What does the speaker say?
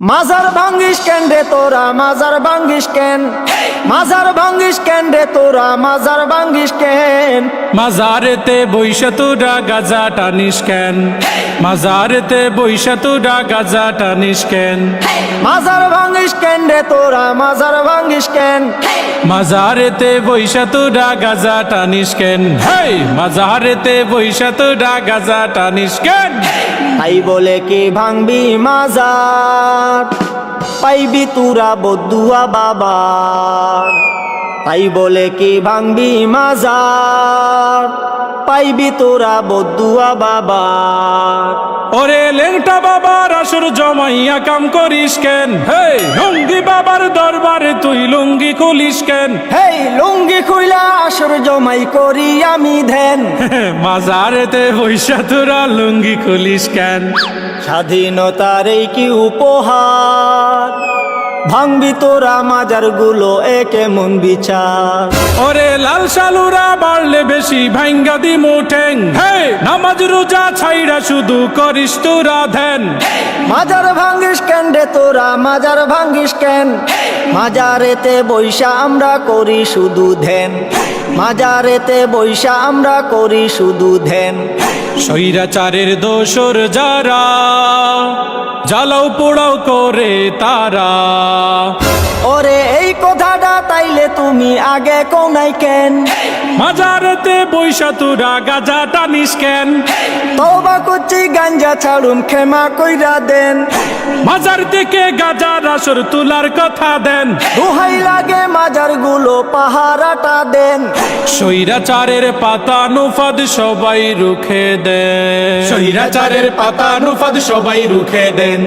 মাজার ভাঙ্গিস কেন রে তোরা? মাজার ভাঙ্গিস কেন? মাজার ভাঙ্গিস কেন রে তোরা? মাজার ভাঙ্গিস কেন? মাজারেতে বৈশা তোরা গাজা টানিস কেন? মাজারেতে বৈশা তোরা গাজা টানিস কেন? মাজার ভাঙ্গিস কেন রে তোরা? মাজার ভাঙ্গিস কেন? মাজারেতে বৈশা তোরা গাজা টানিস কেন? হেই মাজারেতে বৈশা তোরা গাজা টানিস কেন? তাই বলে কি ভাঙবি মাজার? পাইবি তুরা বদুয়া বাবা তাই বলে কি ভাঙবি মাজার? পাইবি তোরা বদুয়া বাবা ওরে লেংটা বাবার আসর জমাইয়া কাম করিস কেন? হেই লুঙ্গি বাবার দরবারে তুই লুঙ্গি খুলিস কেন? হেই লুঙ্গি খুইলা আসর জমাই করি আমি ধ্যান। মাজারেতে বৈশা তোরা লুঙ্গি খুলিস কেন? স্বাধীনতার এই কি উপহার? ভাঙবি তোরা মাজারগুলো একে মন বিচার? ওরে লাল সালুরা বাড়লে বেশি ভাঙ্গা দি মুঠেন নামাজ রোজা ছাইরা শুধু করিস তোরা ধ্যান। মাজার ভাঙ্গিস রে তোরা মাজার ভাঙ্গিস কেন? মাজারেতে বৈশা আমরা করি শুধু ধ্যান। মাজারেতে বৈশা আমরা করি শুধু ধ্যান। স্বৈরাচারের দোসর যারা জ্বালাও পোড়াও করে তারা। ওরে এই কথাটা তাইলে তুমি আগে কোনাই কেন? মাজারেতে বৈশা তোরা গাজা টানিস কেন? তবা করছি গাঞ্জা ছাড়ুন ক্ষমা কইরা দেন। মাজার থেকে গাজার আসর তোলার কথা দেন। দোহাই লাগে মাজারগুলো পাহারাটা দেন। সৈরাচারের পাতা নুফাদ সবাই রুখে দেন। সৈরাচারের পাতা নুফাদ সবাই রুখে দেন।